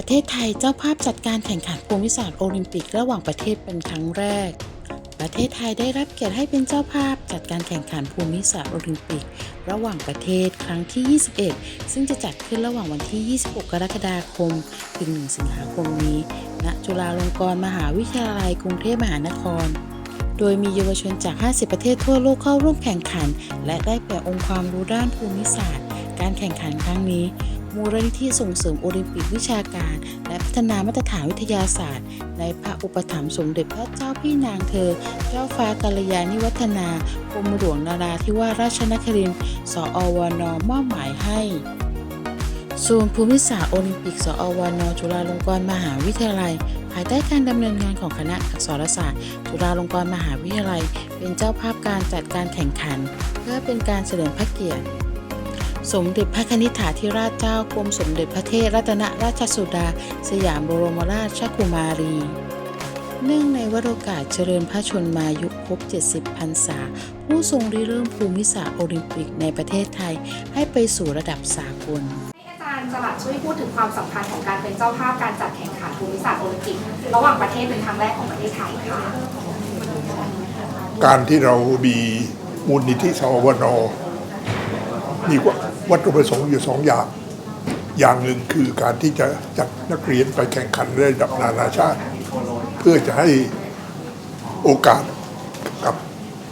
ประเทศไทยเจ้าภาพจัดการแข่งขันภูมิศาสตร์โอลิมปิกระหว่างประเทศเป็นครั้งแรก ประเทศไทยได้รับเกียรติให้เป็นเจ้าภาพจัดการแข่งขันภูมิศาสตร์โอลิมปิก ระหว่างประเทศครั้งที่ 21 ซึ่งจะจัดขึ้นระหว่างวันที่ 26 กรกฎาคม ถึง 1 สิงหาคมนี้ ณ จุฬาลงกรณ์มหาวิทยาลัยกรุงเทพมหานครโดยมีเยาวชนจาก 50 ประเทศทั่วโลกเข้าร่วมแข่งขัน และได้แปลองค์ความรู้ด้านภูมิศาสตร์ การแข่งขันครั้งนี้ มูลนิธิส่งเสริมโอลิมปิกวิชาการ และพัฒนามาตรฐานวิทยาศาสตร์ ในพระอุปถัมภ์สมเด็จพระเจ้าพี่นางเธอ เจ้าฟ้ากัลยาณิวัฒนากรมหลวงนาราธิวาสราชนครินทร์สอวน มอบหมายให้ศูนย์ภูมิศาสตร์โอลิมปิก สอวนจุฬาลงกรณ์มหาวิทยาลัย ภายใต้การดำเนินงานของคณะอักษรศาสตร์ จุฬาลงกรณ์มหาวิทยาลัย เป็นเจ้าภาพการจัดการแข่งขัน เพื่อเป็นการเฉลิมพระเกียรติ สมเด็จพระนิธิถาธิราชเจ้ากรมสมเด็จพระเทพรัตนราชสุดา สยามบรมราชกุมารี เนื่องในวโรกาสเจริญพระชนมายุครบ 70 พรรษา ผู้ทรงริเริ่มภูมิศาสตร์โอลิมปิกในประเทศไทยให้ไปสู่ระดับสากลให้อาจารย์สลัดช่วยพูดถึงความสำคัญของการเป็นเจ้าภาพการจัดแข่งขันภูมิศาสตร์โอลิมปิกระหว่างประเทศเป็นครั้งแรกของประเทศไทยค่ะ การที่เรามีมูลนิธิสวนมี วัตถุประสงค์อยู่สองอย่าง อย่างหนึ่งคือการที่จะจัดนักเรียนไปแข่งขันระดับนานาชาติ เพื่อจะให้โอกาสกับ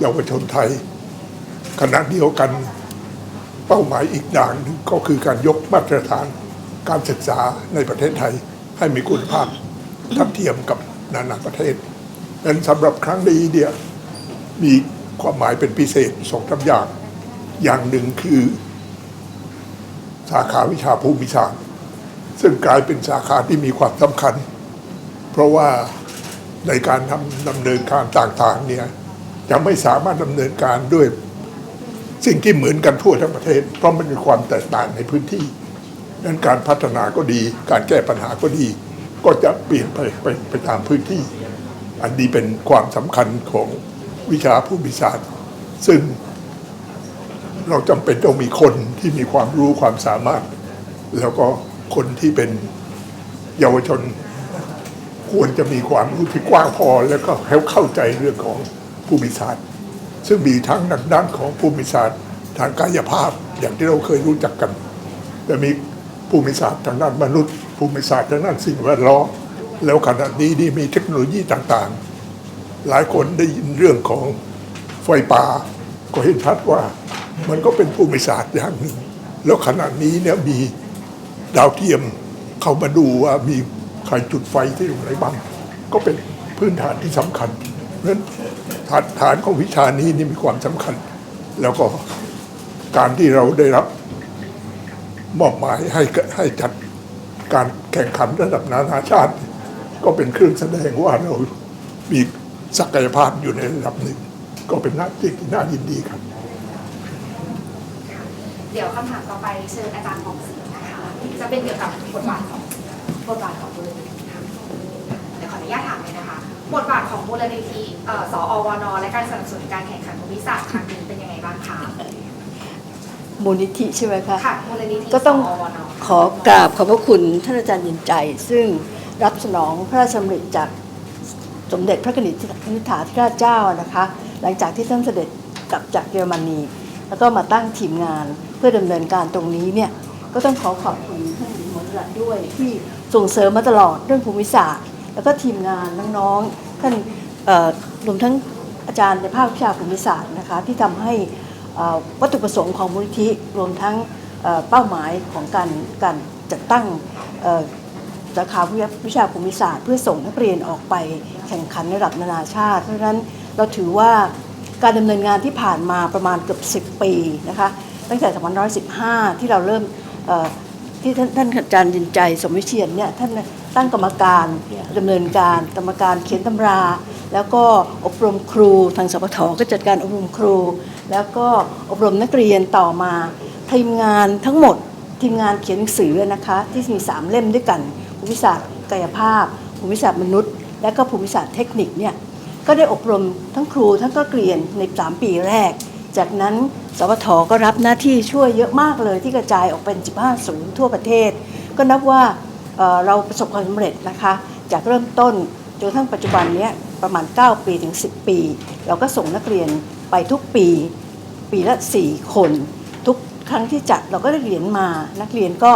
เยาวชนไทยขณะเดียวกันเป้าหมายอีกอย่างหนึ่งก็คือการยกมาตรฐานการศึกษาในประเทศไทยให้มีคุณภาพทัดเทียมกับนานาประเทศดังนั้นสำหรับครั้งนี้เนี่ยมีความหมายเป็นพิเศษสองสามอย่าง อย่างหนึ่งคือ สาขาวิชาภูมิศาสตร์ ซึ่งกลายเป็นสาขาที่มีความสำคัญ เพราะว่าในการทำดำเนินการต่างๆเนี่ยจะไม่สามารถดำเนินการด้วยสิ่งที่เหมือนกันทั่วทั้งประเทศ เพราะมันมีความแตกต่างในพื้นที่ดังนั้นการพัฒนาก็ดี การแก้ปัญหาก็ดี ก็จะเปลี่ยนไปไปไปตามพื้นที่ อันนี้เป็นความสำคัญของวิชาภูมิศาสตร์ ซึ่ง เราจำเป็นต้องมีคนที่มีความรู้ความสามารถ แล้วก็คนที่เป็นเยาวชน ควรจะมีความรู้ที่กว้างพอ แล้วก็เข้าใจเรื่องของภูมิศาสตร์ ซึ่งมีทั้งทางด้านของภูมิศาสตร์ ทางกายภาพอย่างที่เราเคยรู้จักกันแต่มีภูมิศาสตร์ทางด้านมนุษย์ ภูมิศาสตร์ทางด้านสิ่งแวดล้อมแล้วขณะนี้นี่มีเทคโนโลยีต่างๆ หลายคนได้ยินเรื่องของไฟป่าก็เห็นชัดว่า มันก็เป็นภูมิศาสตร์อย่างหนึ่ง แล้วขณะนี้เนี่ยมีดาวเทียมเข้ามาดูว่ามีใครจุดไฟที่ตรงไหนบ้าง ก็เป็นพื้นฐานที่สำคัญ เพราะฉะนั้นฐานฐานของวิชานี้นี่มีความสำคัญ แล้วก็การที่เราได้รับมอบหมายให้ให้จัดการแข่งขันระดับนานาชาติ ก็เป็นเครื่องแสดงว่าเรามีศักยภาพอยู่ในระดับหนึ่ง ก็เป็นหน้าที่ที่น่ายินดีครับ เดี๋ยวคำถามต่อไปเชิญอาจารย์ของศรีนะคะจะเป็นเกี่ยวกับบทบาทของบทบาทของมูลนิธิค่ะเดี๋ยวขออนุญาตถามเลยนะคะ บทบาทของมูลนิธิเอ่อสอวนและการสนับสนุนการแข่งขันภูมิศาสตร์ครั้งนี้เป็นยังไงบ้างคะมูลนิธิใช่ไหมคะค่ะมูลนิธิก็ต้องสอวนขอกราบขอบพระคุณท่านอาจารย์ยินใจ ซึ่งรับสนองพระราชดำริจากสมเด็จพระกนิษฐาธิราชเจ้านะคะ หลังจากที่ท่านเสด็จกลับจากเยอรมนี แล้วก็มาตั้งทีมงาน เพื่อดำเนินการตรงนี้เนี่ยก็ต้องขอขอบคุณท่านหมนรัตด้วยที่ส่งเสริมมาตลอดเรื่องภูมิศาสตร์ แล้วก็ทีมงานน้องๆท่านรวมทั้งอาจารย์ในภาควิชาภูมิศาสตร์นะคะที่ทำให้วัตถุประสงค์ของมูลนิธิรวมทั้งเป้าหมายของการการจัดตั้งสาขาวิชาภูมิศาสตร์ เพื่อส่งนักเรียนออกไปแข่งขันระดับนานาชาติ เพราะฉะนั้นเราถือว่าการดำเนินงานที่ผ่านมาประมาณเกือบ 10 ปีนะคะ ตั้งแต่2515 ที่เราเริ่มที่ท่านท่านอาจารย์ยินใจสมวิเชียนเนี่ยท่านตั้งกรรมการดำเนินการกรรมการเขียนตำรา แล้วก็อบรมครูทางสปทก็จัดการอบรมครู แล้วก็อบรมนักเรียนต่อมาทีมงานทั้งหมดทีมงานเขียนหนังสือนะคะที่มี 3 เล่มด้วยกัน ภูมิศาสตร์กายภาพ ภูมิศาสตร์มนุษย์ และก็ภูมิศาสตร์เทคนิคเนี่ยก็ได้อบรมทั้งครูทั้งนักเรียนใน 3 ปีแรก จากนั้นสวทก็รับหน้าที่ช่วยเยอะมากเลยที่กระจายออกเป็น 15 ศูนย์ทั่วประเทศ ก็นับว่าเเราประสบความสำเร็จนะคะ จากเริ่มต้นจนทั่งปัจจุบันนี้ประมาณ 9 ปีถึง 10 ปี เราก็ส่งนักเรียนไปทุกปี ปีละ 4 คน ทุกครั้งที่จัดเราก็ได้เหรียญมา นักเรียนก็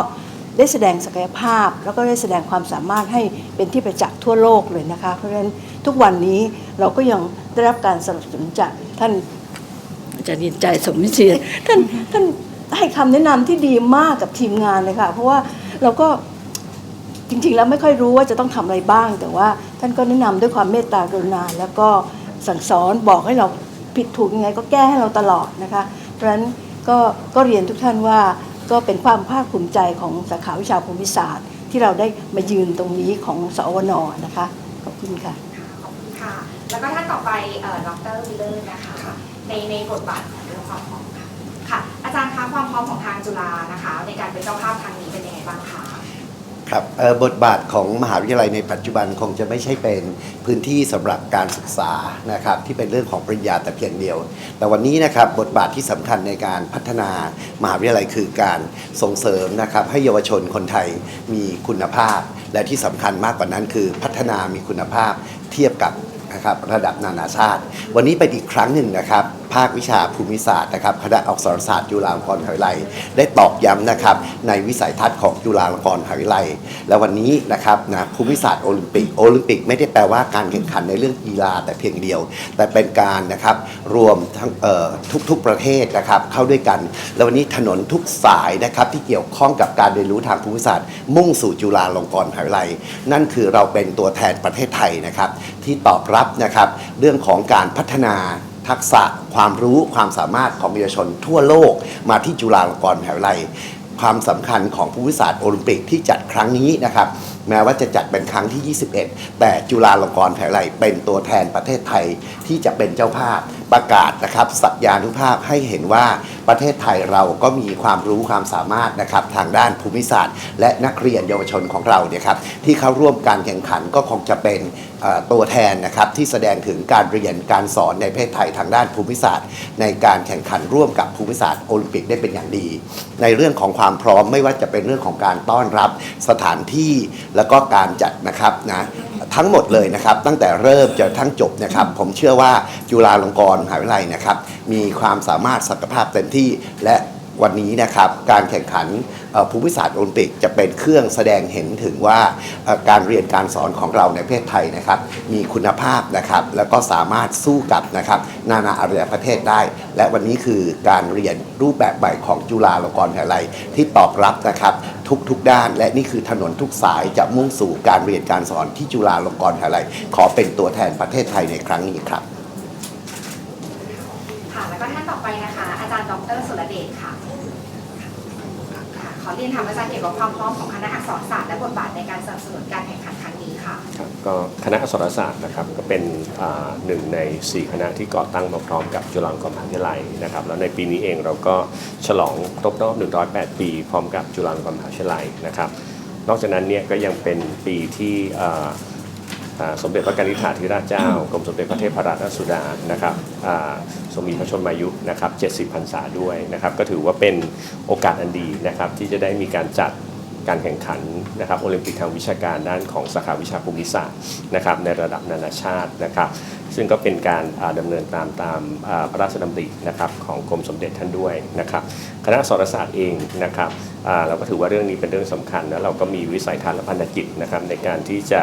ได้แสดงศักยภาพ แล้วก็ได้แสดงความสามารถให้เป็นที่ประจักษ์ทั่วโลกเลยนะคะ เพราะฉะนั้นทุกวันนี้เราก็ยังได้รับการสนับสนุนจากท่าน จารย์เรียนใจสมวิเชียรท่านท่านให้คำแนะนำที่ดีมากกับทีมงานเลยค่ะ เพราะว่าเราก็จริงๆ แล้วไม่ค่อยรู้ว่าจะต้องทำอะไรบ้าง แต่ว่าท่านก็แนะนำด้วยความเมตตากรุณาแล้วก็สั่งสอนบอกให้เราผิดถูกยังไง ก็แก้ให้เราตลอดนะคะ เพราะฉะนั้นก็ก็เรียนทุกท่านว่าก็เป็นความภาคภูมิใจของสาขาวิชาภูมิศาสตร์ ที่เราได้มายืนตรงนี้ของสวนนะคะขอบคุณค่ะ ขอบคุณค่ะ แล้วก็ท่านต่อไปเอ่อดรวิลเลอร์นะคะ ในในบทบาทของเรื่องความพร้อมค่ะค่ะ อาจารย์คะความพร้อมของทางจุฬานะคะ ในการเป็นเจ้าภาพครั้งนี้เป็นยังไงบ้างคะครับบทบาทของมหาวิทยาลัยในปัจจุบันคงจะไม่ใช่เป็นพื้นที่สำหรับการศึกษานะครับที่เป็นเรื่องของปริญญาแต่เพียงเดียว แต่วันนี้นะครับบทบาทที่สำคัญในการพัฒนามหาวิทยาลัยคือการส่งเสริมนะครับให้เยาวชนคนไทยมีคุณภาพ และที่สำคัญมากกว่านั้นคือพัฒนามีคุณภาพเทียบกับ นะครับระดับนานาชาติ วันนี้เป็นอีกครั้งหนึ่งนะครับ ภาควิชาภูมิศาสตร์นะครับคณะอักษรศาสตร์จุฬาลงกรณ์มหาวิทยาลัย ได้ตอกย้ำนะครับในวิสัยทัศน์ของจุฬาลงกรณ์มหาวิทยาลัย และวันนี้นะครับนะภูมิศาสตร์โอลิมปิกโอลิมปิกไม่ได้แปลว่าการแข่งขันในเรื่องกีฬาแต่เพียงเดียว แต่เป็นการนะครับรวมทั้งเอ่อทุกๆประเทศนะครับเข้าด้วยกัน และวันนี้ถนนทุกสายนะครับที่เกี่ยวข้องกับการเรียนรู้ทางภูมิศาสตร์ มุ่งสู่จุฬาลงกรณ์มหาวิทยาลัย นั่นคือเราเป็นตัวแทนประเทศไทยนะครับที่ตอบรับนะครับ เรื่องของการพัฒนาทักษะความรู้ความสามารถของเยาวชนทั่วโลกมาที่จุฬาลงกรณ์มหาวิทยาลัย ความสำคัญของภูมิศาสตร์โอลิมปิกที่จัดครั้งนี้นะครับ แม้ว่าจะจัดเป็นครั้งที่ 21 แต่จุฬาลงกรณ์มหาวิทยาลัยเป็นตัวแทนประเทศไทยที่จะเป็นเจ้าภาพประกาศนะครับสัญญานุภาพให้เห็นว่า ประเทศไทยเราก็มีความรู้ความสามารถนะครับทางด้านภูมิศาสตร์ และนักเรียนเยาวชนของเราเนี่ยครับที่เข้าร่วมการแข่งขันก็คงจะเป็นตัวแทนนะครับที่แสดงถึงการเรียนการสอนในประเทศไทยทางด้านภูมิศาสตร์ ในการแข่งขันร่วมกับภูมิศาสตร์โอลิมปิกได้เป็นอย่างดี ในเรื่องของความพร้อมไม่ว่าจะเป็นเรื่องของการต้อนรับสถานที่แล้วก็การจัดนะครับนะ ทั้งหมดเลยนะครับ ตั้งแต่เริ่มจนทั้งจบนะครับ ผมเชื่อว่าจุฬาลงกรณ์มหาวิทยาลัยนะครับ มีความสามารถศักยภาพเต็มที่และวันนี้นะครับ การแข่งขัน ภูมิศาสตร์โอลิมปิกจะเป็นเครื่องแสดงเห็นถึงว่าการเรียนการสอนของเราในประเทศไทยนะครับ มีคุณภาพนะครับ แล้วก็สามารถสู้กับนะครับ นานาอารยประเทศได้ และวันนี้คือการเรียนรูปแบบใหม่ของจุฬาลงกรณ์มหาวิทยาลัยที่ตอบรับนะครับทุกๆด้าน และนี่คือถนนทุกสายจะมุ่งสู่การเรียนการสอนที่จุฬาลงกรณ์มหาวิทยาลัย ขอเป็นตัวแทนประเทศไทยในครั้งนี้ครับ ค่ะแล้วก็ท่านต่อไปนะคะ อาจารย์ดรสุรเดชค่ะ ขอเรียนถามอาจารย์เกี่ยวกับความพร้อมของคณะอักษรศาสตร์และบทบาทในการสนับสนุนการแข่งขันครั้งนี้ค่ะครับก็คณะอักษรศาสตร์นะครับก็เป็นหนึ่งใน 4 คณะที่ก่อตั้งมาพร้อมกับจุฬาลงกรณ์มหาวิทยาลัยนะครับแล้วในปีนี้เองเราก็ฉลองครบรอบ 108 ปี พร้อมกับจุฬาลงกรณ์มหาวิทยาลัยนะครับ นอกจากนั้นเนี่ยก็ยังเป็นปีที่ สมเด็จพระกนิษฐาธิราชเจ้ากรมสมเด็จพระเทพรัตนราชสุดานะครับทรงมีพระชนมายุนะครับ 70พรรษาด้วยนะครับก็ถือว่าเป็นโอกาสอันดีนะครับที่จะได้มีการจัดการแข่งขันนะครับโอลิมปิกทางวิชาการด้านของสาขาวิชาภูมิศาสตร์นะครับในระดับนานาชาตินะครับ ซึ่งก็เป็นการอ่าดำเนินตามตามพระราชดำรินะครับของกรมสมเด็จท่านด้วยนะครับคณะอักษรศาสตร์เองนะครับเราก็ถือว่าเรื่องนี้เป็นเรื่องสำคัญ แล้วเราก็มีวิสัยทัศน์และพันธกิจนะครับในการที่จะ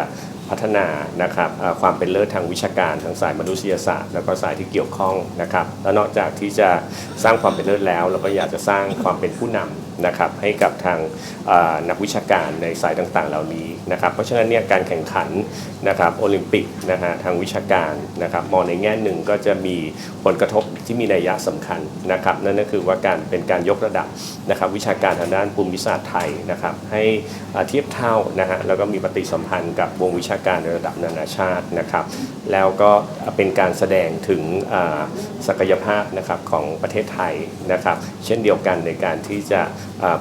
พัฒนานะครับความเป็นเลิศทางวิชาการทางสายมนุษยศาสตร์ แล้วก็สายที่เกี่ยวข้องนะครับแล้วนอกจากที่จะสร้างความเป็นเลิศแล้ว เราก็อยากจะสร้างความเป็นผู้นำนะครับให้กับทางนักวิชาการในสายต่างๆ เหล่านี้นะครับเพราะฉะนั้นเนี่ยการแข่งขันนะครับโอลิมปิกนะฮะทางวิชาการนะครับมองในแง่หนึ่งก็จะมีผลกระทบที่มีนัยยะสำคัญนะครับนั่นก็คือว่าการเป็นการยกระดับนะครับวิชาการทางด้านภูมิศาสตร์ไทยนะครับให้เทียบเท่านะฮะแล้วก็มีปฏิสัมพันธ์กับวงวิชาการในระดับนานาชาตินะครับ แล้วก็เป็นการแสดงถึงศักยภาพนะครับของประเทศไทยนะครับ เช่นเดียวกันในการที่จะ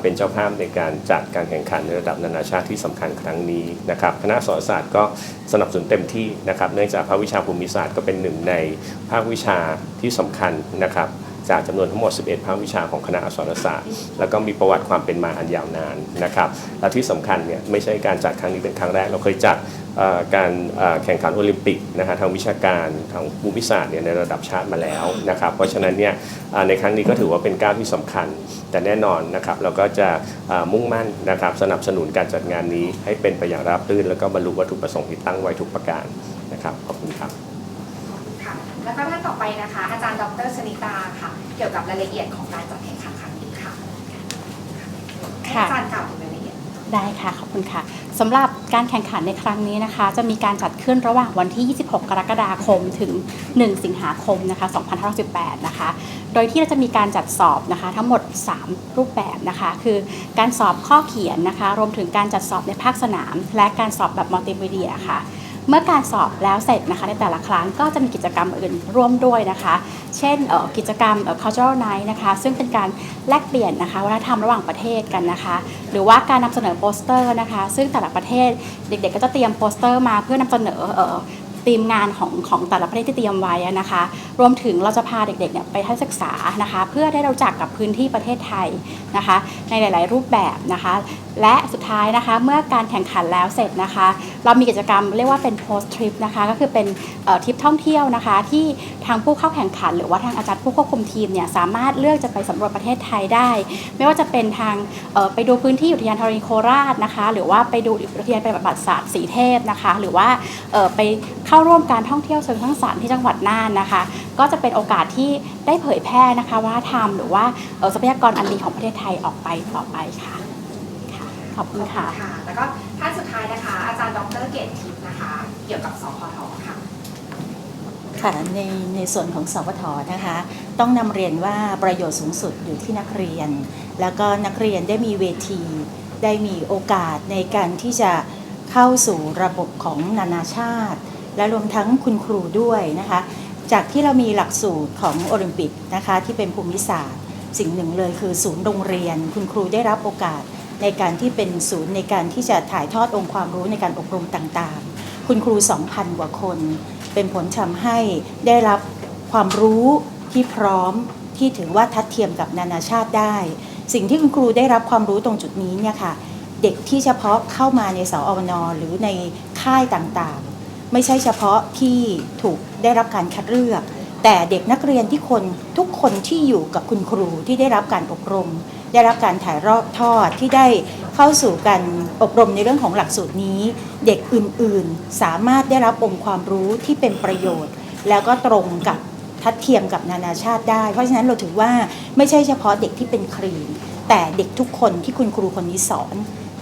เป็นเจ้าภาพในการจัดการแข่งขันในระดับนานาชาติที่สำคัญครั้งนี้นะครับ คณะอักษรศาสตร์ก็สนับสนุนเต็มที่นะครับ เนื่องจากภาควิชาภูมิศาสตร์ก็เป็นหนึ่งในภาควิชาที่สำคัญนะครับ จากจำนวนทั้งหมด 11 ภาควิชาของคณะอักษรศาสตร์ แล้วก็มีประวัติความเป็นมาอันยาวนานนะครับและที่สำคัญเนี่ยไม่ใช่การจัดครั้งนี้เป็นครั้งแรกเราเคยจัดการแข่งขันโอลิมปิกนะฮะทางวิชาการทางภูมิศาสตร์เนี่ยในระดับชาติมาแล้วนะครับเพราะฉะนั้นเนี่ยในครั้งนี้ก็ถือว่าเป็นก้าวที่สำคัญ แต่แน่นอนนะครับเราก็จะมุ่งมั่นนะครับสนับสนุนการจัดงานนี้ให้เป็นไปอย่างราบรื่น แล้วก็บรรลุวัตถุประสงค์ที่ตั้งไว้ทุกประการนะครับขอบคุณครับ แล้วก็ท่านต่อไปนะคะ อาจารย์ดรชนิตาค่ะ เกี่ยวกับรายละเอียดของการจัดแข่งขันครั้งนี้ค่ะให้ค่ะอาจารย์กล่าวถึงรายละเอียดได้ค่ะ ขอบคุณค่ะสำหรับการแข่งขันในครั้งนี้นะคะ จะมีการจัดขึ้นระหว่างวันที่ 26 กรกฎาคมถึง 1 สิงหาคมนะคะ2518นะคะ โดยที่เราจะมีการจัดสอบนะคะทั้งหมด 3 รูปแบบนะคะ คือการสอบข้อเขียนนะคะ รวมถึงการจัดสอบในภาคสนาม และการสอบแบบมัลติมีเดียค่ะ เมื่อการสอบแล้วเสร็จนะคะในแต่ละครั้งก็จะมีกิจกรรมอื่นร่วมด้วยนะคะ เช่นกิจกรรม cultural night นะคะ ซึ่งเป็นการแลกเปลี่ยนนะคะวัฒนธรรมระหว่างประเทศกันนะคะ หรือว่าการนำเสนอโปสเตอร์นะคะ ซึ่งแต่ละประเทศเด็กๆ ก็จะเตรียมโปสเตอร์มาเพื่อนำเสนอเอ่อทีมงานของของแต่ละประเทศที่เตรียมไว้นะคะ รวมถึงเราจะพาเด็กๆเนี่ยไปทัศนศึกษานะคะ เพื่อได้รู้จักกับพื้นที่ประเทศไทยนะคะ ในหลาย ๆ รูปแบบนะคะ และส ท้ายนะคะ เมื่อการแข่งขันแล้วเสร็จนะคะ เรามีกิจกรรมเรียกว่าเป็น post trip นะคะ ก็คือเป็นทริปท่องเที่ยวนะคะ ที่ทางผู้เข้าแข่งขัน หรือว่าทางอาจารย์ผู้ควบคุมทีมเนี่ยสามารถเลือกจะไปสำรวจประเทศไทยได้ ไม่ว่าจะเป็นทางไปดูพื้นที่อุทยานธรณีโคราชนะคะ หรือว่าไปดูอุทยานไปบัติศาสตร์สีเทพนะคะ หรือว่าไปเข้าร่วมการท่องเที่ยวเชิงสร้งสรรที่จังหวัดน่านนะคะ ก็จะเป็นโอกาสที่ได้เผยแพร่นะคะวัฒนธรรมหรือว่าทรัพยากรอันดีของประเทศไทยออกไปต่อไปค่ะ ขอบคุณค่ะ ค่ะ แล้วก็ท่านสุดท้ายนะคะ อาจารย์ดรเกตทิพย์นะคะ เกี่ยวกับสพทค่ะ ค่ะในในส่วนของสวทนะคะ ต้องนำเรียนว่าประโยชน์สูงสุดอยู่ที่นักเรียน แล้วก็นักเรียนได้มีเวที ได้มีโอกาสในการที่จะเข้าสู่ระบบของนานาชาติ และรวมทั้งคุณครูด้วยนะคะ จากที่เรามีหลักสูตรของโอลิมปิกนะคะที่เป็นภูมิศาสตร์ สิ่งหนึ่งเลยคือศูนย์โรงเรียน คุณครูได้รับโอกาส ในการที่เป็นศูนย์ในการที่จะถ่ายทอดองค์ความรู้ในการอบรมต่างๆ คุณครู 2,000 กว่าคน เป็นผลทำให้ได้รับความรู้ที่พร้อมที่ถือว่าทัดเทียมกับนานาชาติได้ สิ่งที่คุณครูได้รับความรู้ตรงจุดนี้เนี่ยค่ะเด็กที่เฉพาะเข้ามาในสอวนหรือในค่ายต่างๆ ไม่ใช่เฉพาะที่ถูกได้รับการคัดเลือก แต่เด็กนักเรียนที่คนทุกคนที่อยู่กับคุณครูที่ได้รับการอบรม ได้รับการถ่ายทอดที่ได้เข้าสู่การอบรมในเรื่องของหลักสูตรนี้ เด็กอื่นๆ สามารถได้รับองค์ความรู้ที่เป็นประโยชน์ แล้วก็ตรงกับทัดเทียมกับนานาชาติได้ เพราะฉะนั้นเราถือว่าไม่ใช่เฉพาะเด็กที่เป็นครีมแต่เด็กทุกคนที่คุณครูคนนี้สอน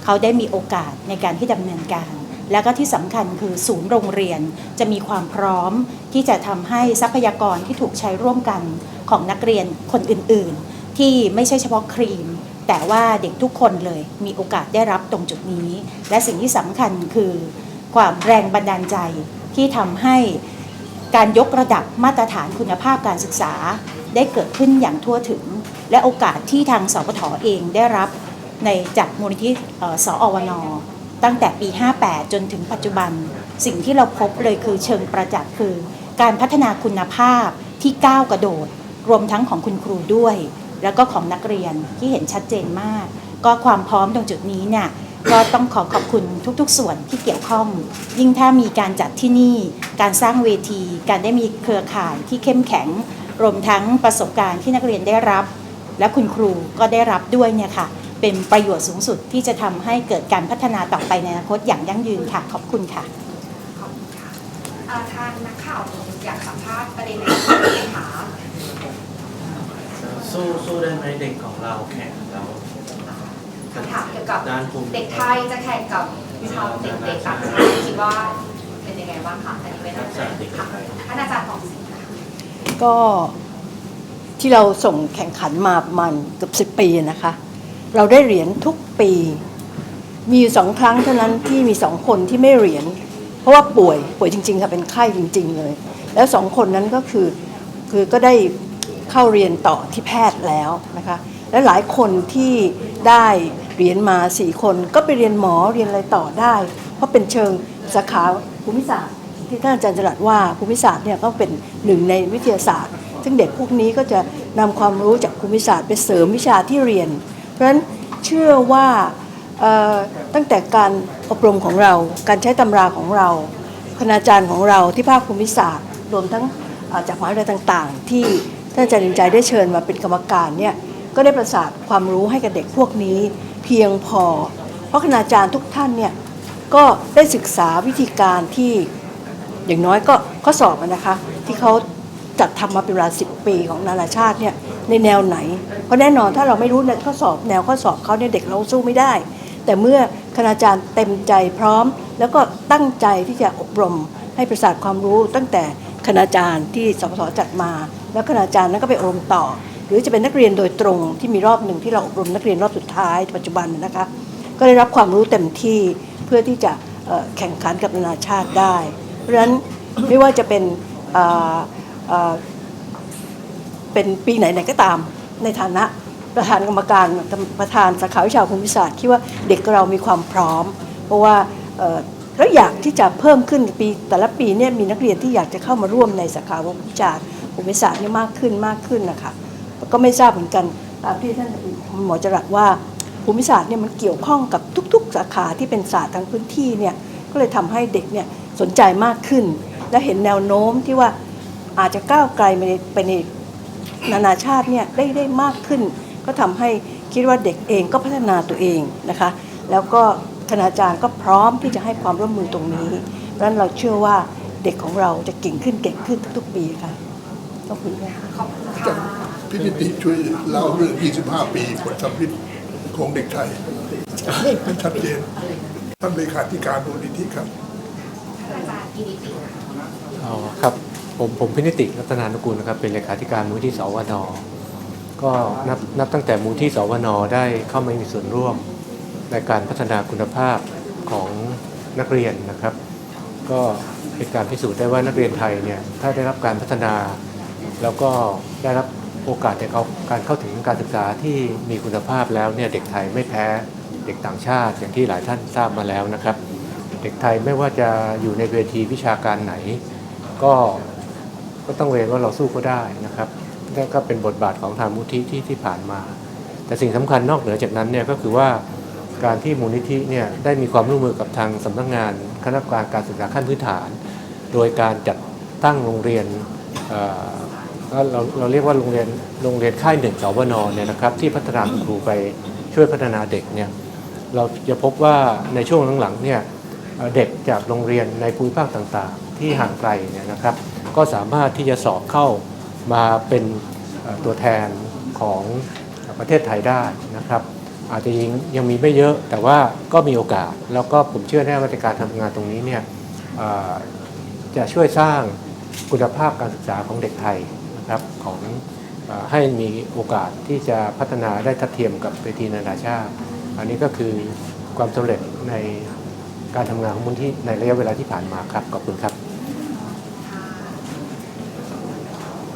เขาได้มีโอกาสในการที่ดำเนินการ แล้วก็ที่สำคัญคือศูนย์โรงเรียนจะมีความพร้อมที่จะทำให้ทรัพยากรที่ถูกใช้ร่วมกันของนักเรียนคนอื่นๆ ที่ไม่ใช่เฉพาะครีม แต่ว่าเด็กทุกคนเลยมีโอกาสได้รับตรงจุดนี้ และสิ่งที่สำคัญคือความแรงบันดาลใจที่ทำให้การยกระดับมาตรฐานคุณภาพการศึกษา ได้เกิดขึ้นอย่างทั่วถึง และโอกาสที่ทางสปทเองได้รับในจากมูลนิธิเอ่อสอวนตั้งแต่ปี 58 จนถึงปัจจุบัน สิ่งที่เราพบเลยคือเชิงประจักษ์คือ การพัฒนาคุณภาพที่ก้าวกระโดด รวมทั้งของคุณครูด้วย แล้วก็ของนักเรียนที่เห็นชัดเจนมาก ก็ความพร้อมตรงจุดนี้เนี่ยก็ต้องขอขอบคุณทุกๆ ส่วนที่เกี่ยวข้อง ยิ่งถ้ามีการจัดที่นี่การสร้างเวที การได้มีเครือข่ายที่เข้มแข็ง รวมทั้งประสบการณ์ที่นักเรียนได้รับ และคุณครูก็ได้รับด้วยเนี่ยค่ะ เป็นประโยชน์สูงสุดที่จะทำให้เกิดการพัฒนาต่อไปในอนาคตอย่างยั่งยืนค่ะ ขอบคุณค่ะ ขอบคุณค่ะทางนักข่าวอยากสัมภาษณ์ประเด็นไหน สู้สู้ได้ไหมเด็กของเราแข่งแล้วคำถามเกี่ยวกับด้านภูมิเด็กไทยจะแข่งกับชาวเด็กเด็กต่างชาติคิดว่าเป็นยังไงบ้างคะอันนี้เป็นทักษะเด็กค่ะไทยท่านอาจารย์ทองศรีค่ะก็ที่เราส่งแข่งขันมาประมาณเกือบสิบปีนะคะ เราได้เหรียญทุกปี มีอยู่สองครั้งเท่านั้นที่มีสองคนที่ไม่เหรียญเพราะว่าป่วยป่วยจริงๆค่ะเป็นไข้จริง ๆ เลย แล้วสองคนนั้นก็คือคือก็ได้ เข้าเรียนต่อที่แพทย์แล้วนะคะและหลายคนที่ได้เรียญมาสี่คนก็ไปเรียนหมอเรียนอะไรต่อได้ เพราะเป็นเชิงสาขาภูมิศาสตร์ที่ท่านอาจารย์จรัสว่าภูมิศาสตร์เนี่ยก็เป็นหนึ่งในวิทยาศาสตร์ ซึ่งเด็กพวกนี้ก็จะนำความรู้จากภูมิศาสตร์ไปเสริมวิชาที่เรียน เพราะฉะนั้นเชื่อว่าตั้งแต่การอบรมของเรา การใช้ตำราของเราคณาจารย์ของเราที่ภาคภูมิศาสตร์ รวมทั้งจากมหาวิทยาลัยต่าง ๆ ที่ ท่านอาจารย์ดินใจได้เชิญมาเป็นกรรมการเนี่ยก็ได้ประสานความรู้ให้กับเด็กพวกนี้ เพียงพอ เพราะคณาจารย์ทุกท่านเนี่ยก็ได้ศึกษาวิธีการที่อย่างน้อยก็ข้อสอบนะคะที่เขาจัดทำมาเป็นเวลา10ปีของนานาชาติเนี่ยในแนวไหน เพราะแน่นอนถ้าเราไม่รู้ในข้อสอบแนวข้อสอบเขาเนี่ยเด็กเราสู้ไม่ได้ แต่เมื่อคณาจารย์เต็มใจพร้อม แล้วก็ตั้งใจที่จะอบรมให้ประสาทความรู้ตั้งแต่คณาจารย์ที่สพสจัดมา แล้วคณาจารย์นั้นก็ไปอบรมต่อ หรือจะเป็นนักเรียนโดยตรงที่มีรอบหนึ่งที่เราอบรมนักเรียนรอบสุดท้ายปัจจุบันนะคะก็ได้รับความรู้เต็มที่เพื่อที่จะแข่งขันกับนานาชาติได้ เพราะฉะนั้นไม่ว่าจะเป็นเป็นปีไหนๆก็ตามในฐานะประธานกรรมการประธานสาขาวิชาภูมิศาสตร์คิดว่าเด็กเรามีความพร้อม เพราะว่าเอ่อแล้วอยากที่จะเพิ่มขึ้นปีแต่ละปีเนี่ยมีนักเรียนที่อยากจะเข้ามาร่วมในสาขาวิชา ภูมิศาสตร์นี่มากขึ้นมากขึ้นนะคะก็ไม่ทราบเหมือนกันตามที่ท่านหมอจรัสว่าภูมิศาสตร์เนี่ยมันเกี่ยวข้องกับทุก ๆ สาขาที่เป็นศาสตร์ทางพื้นที่เนี่ยก็เลยทำให้เด็กเนี่ยสนใจมากขึ้น และเห็นแนวโน้มที่ว่าอาจจะก้าวไกลไปในปนนานาชาติเนี่ยได้ได้มากขึ้น ก็ทำให้คิดว่าเด็กเองก็พัฒนาตัวเองนะคะ แล้วก็คณาจารย์ก็พร้อมที่จะให้ความร่วมมือตรงนี้เพราะนั้นเราเชื่อว่าเด็กของเราจะเก่งขึ้นเก่งขึ้นทุกๆปีค่ะ ขอบคุณค่ะขอบคุณค่ะพี่นิติช่วยเล่าเรื่อง 25 ปีผลสัมฤทธิ์ของเด็กไทยให้ชัดเจนท่านเลขาธิการมูลนิธิครับอาจารย์กิติติอ๋อครับผมผมพินิติรัตนานุกูลนะครับเป็นเลขาธิการมูลที่สวนก็นับนับตั้งแต่มูลที่สวนได้เข้ามามีส่วนร่วมในการพัฒนาคุณภาพของนักเรียนนะครับ ก็เป็นการพิสูจน์ได้ว่านักเรียนไทยเนี่ยถ้าได้รับการพัฒนา แล้วก็ได้รับโอกาสในการเข้าถึงการศึกษาที่มีคุณภาพแล้วเนี่ยเด็กไทยไม่แพ้เด็กต่างชาติอย่างที่หลายท่านทราบมาแล้วนะครับ เด็กไทยไม่ว่าจะอยู่ในเวทีวิชาการไหน ก็ก็ต้องเรียนว่าเราสู้ก็ได้นะครับนั่นก็เป็นบทบาทของทางมูลที่ที่ที่ผ่านมา แต่สิ่งสำคัญนอกเหนือจากนั้นเนี่ยก็คือว่าการที่มูลนิธิเนี่ยได้มีความร่วมมือกับทางสำนักงานคณะกรรมการการศึกษาขั้นพื้นฐาน โดยการจัดตั้งโรงเรียนอ ก็เราเราเรียกว่าโรงเรียนโรงเรียนค่ายหนึ่งสวนเนี่ยนะครับที่พัฒนาครูไปช่วยพัฒนาเด็กเนี่ยเราจะพบว่าในช่วงหลังๆเนี่ยเด็กจากโรงเรียนในภูมิภาคต่างๆ ที่ห่างไกลเนี่ยนะครับก็สามารถที่จะสอบเข้ามาเป็นตัวแทนของประเทศไทยได้นะครับ อาจจะยังยังมีไม่เยอะแต่ว่าก็มีโอกาส แล้วก็ผมเชื่อแน่ว่าในการทำงานตรงนี้เนี่ยจะช่วยสร้างคุณภาพการศึกษาของเด็กไทย นะครับของเออให้มีโอกาสที่จะพัฒนาได้ทัดเทียมกับเวทีนานาชาติ อันนี้ก็คือความสำเร็จในการทำงานของมูลที่ในระยะเวลาที่ผ่านมาครับ ขอบคุณครับ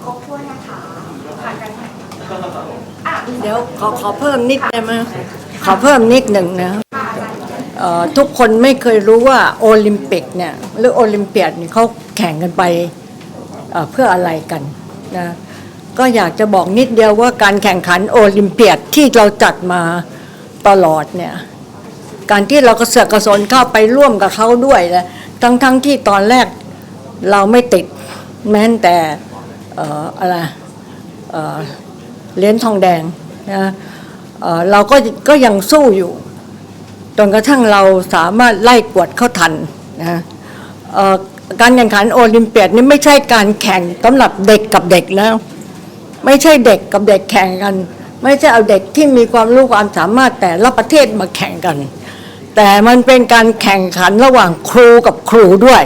ครบถ้วนนะคะผ่านการแข่งขันอะมีเดี๋ยวขอขอเพิ่มนิดได้ไหมขอเพิ่มนิดหนึ่งนะค่ะอาจารย์เอ่อทุกคนไม่เคยรู้ว่าโอลิมปิกเนี่ยหรือโอลิมเปียดเนี่ยเขาแข่งกันไปเอ่อเพื่ออะไรกัน นะก็อยากจะบอกนิดเดียวว่าการแข่งขันโอลิมเปียดที่เราจัดมาตลอดเนี่ยการที่เรากระเสือกกระสนเข้าไปร่วมกับเขาด้วยนะทั้งทั้งที่ตอนแรกเราไม่ติดแม้แต่เอ่ออะไรเออเหรียญทองแดงนะเออเราก็ก็ยังสู้อยู่จนกระทั่งเราสามารถไล่กวดเข้าทันนะเออ การแข่งขันโอลิมเปียดนี่ไม่ใช่การแข่งสำหรับเด็กกับเด็กแล้ว ไม่ใช่เด็กกับเด็กแข่งกัน ไม่ใช่เอาเด็กที่มีความรู้ความสามารถแต่ละประเทศมาแข่งกัน แต่มันเป็นการแข่งขันระหว่างครูกับครูด้วย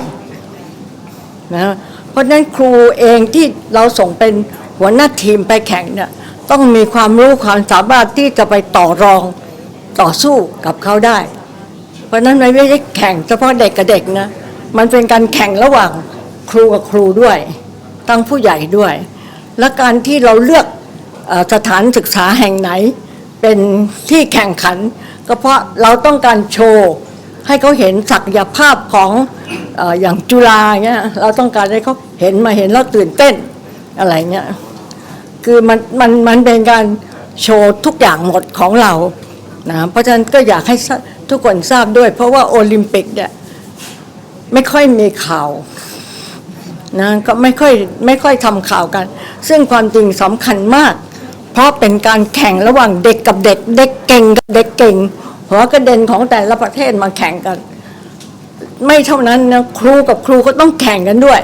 นะเพราะฉะนั้นครูเองที่เราส่งเป็นหัวหน้าทีมไปแข่งเนี่ยต้องมีความรู้ความสามารถที่จะไปต่อรองต่อสู้กับเขาได้ เพราะนั้นมันไม่ใช่แข่งเฉพาะเด็กกับเด็กนะ มันเป็นการแข่งระหว่างครูกับครูด้วย ตั้งผู้ใหญ่ด้วย และการที่เราเลือกอสถานศึกษาแห่งไหน เป็นที่แข่งขัน ก็เพราะเราต้องการโชว์ให้เขาเห็นศักยภาพของออย่างจุฬาเงี้ยเราต้องการให้เขาเห็นมาเห็นแล้วตื่นเต้นอะไรเงี้ยคือมันมันมันเป็นการโชว์ทุกอย่างหมดของเรานะเพราะฉะนั้นก็อยากให้ทุกคนทราบด้วย เพราะว่าโอลิมปิกเนี่ย ไม่ค่อยมีข่าวนะก็ไม่ค่อยไม่ค่อยทำข่าวกัน ซึ่งความจริงสำคัญมาก เพราะเป็นการแข่งระหว่างเด็กกับเด็ก เด็กเก่งกับเด็กเก่ง หัวกระเด็นของแต่ละประเทศมาแข่งกัน ไม่เท่านั้นนะครูกับครูก็ต้องแข่งกันด้วย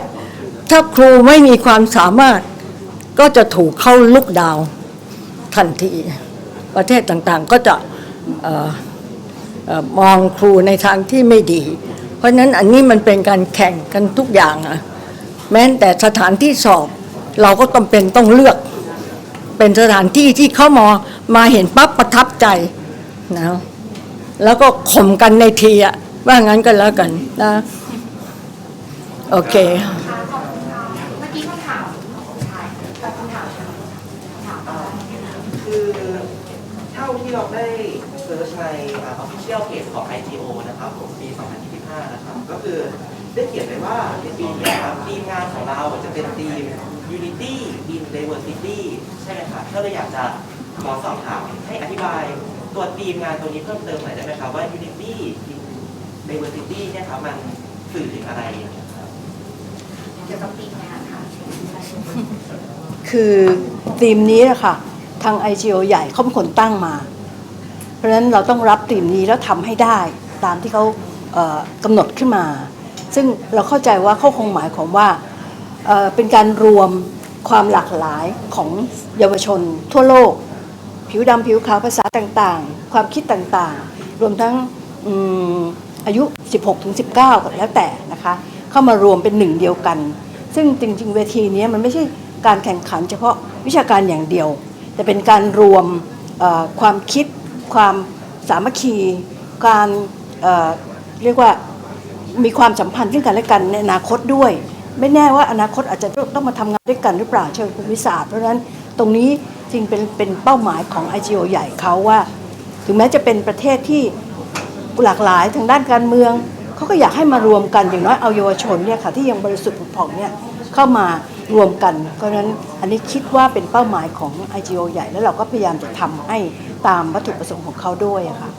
ถ้าครูไม่มีความสามารถ ก็จะถูกเข้าลุกดาวทันที ประเทศต่างๆก็จะออมองครูในทางที่ไม่ดี เพราะฉะนั้นอันนี้มันเป็นการแข่งกันทุกอย่างอะแม้แต่สถานที่สอบ เราก็ต้องเป็นต้องเลือก เป็นสถานที่ที่เข้ามามาเห็นปั๊บประทับใจนะแล้วก็ข่มกันในทีอะว่างั้นก็แล้วกันนะโอเค ค่ะขอบคุณค่ะเมื่อกี้คำถามของคุณชายแต่คำถามถามว่า คือเท่าที่เราได้เซิร์ชในออฟฟิเชียลเพจของ IGO นะครับผมปี 2025 นะครับ ก็คือ ได้เขียนไว้ว่าในปีนี้ครับทีมงานของเราจะเป็นทีม Unity in Diversity ใช่ไหมครับก็เลยอยากจะขอสอบถามให้อธิบายตัวทีมงานตัวนี้เพิ่มเติมหน่อยได้ไหมครับว่า Unity in Diversity เนี่ยครับมันสื่อถึงอะไรครับเกี่ยวกับปีงานค่ะคือทีมนี้นะคะทาง IGO ใหญ่เขาเป็นคนตั้งมา เพราะฉะนั้นเราต้องรับทีมนี้แล้วทำให้ได้ตามที่เขากำหนดขึ้นมา ซึ่งเราเข้าใจว่าเขาคงหมายความว่าเเป็นการรวมความหลากหลายของเยาวชนทั่วโลก ผิวดำผิวขาวภาษาต่างๆ ความคิดต่างๆ รวมทั้งออายุ 16-19ก็แล้วแต่นะคะเข้ามารวมเป็นหนึ่งเดียวกัน ซึ่งจริงๆเวทีนี้มันไม่ใช่การแข่งขันเฉพาะวิชาการอย่างเดียว แต่เป็นการรวมความคิดความสามัคคี การเเรียกว่า มีความสัมพันธ์ซึ่งกันและกันในอนาคตด้วย ไม่แน่ว่าอนาคตอาจจะต้องมาทำงานด้วยกันหรือเปล่าเชิงภูมิศาสตร์เพราะฉะนั้นตรงนี้จริงเป็นเป็นเป้าหมายของ IGO ใหญ่เขาว่า ถึงแม้จะเป็นประเทศที่หลากหลายทางด้านการเมืองเขาก็อยากให้มารวมกันอย่างน้อยเอาเยาวชนเนี่ยค่ะที่ยังบริสุทธิ์ผุดผ่องเนี่ยเข้ามารวมกัน เพราะนั้นอันนี้คิดว่าเป็นเป้าหมายของ IGO ใหญ่แล้วเราก็พยายามจะทำให้ตามวัตถุประสงค์ของเขาด้วยค่ะ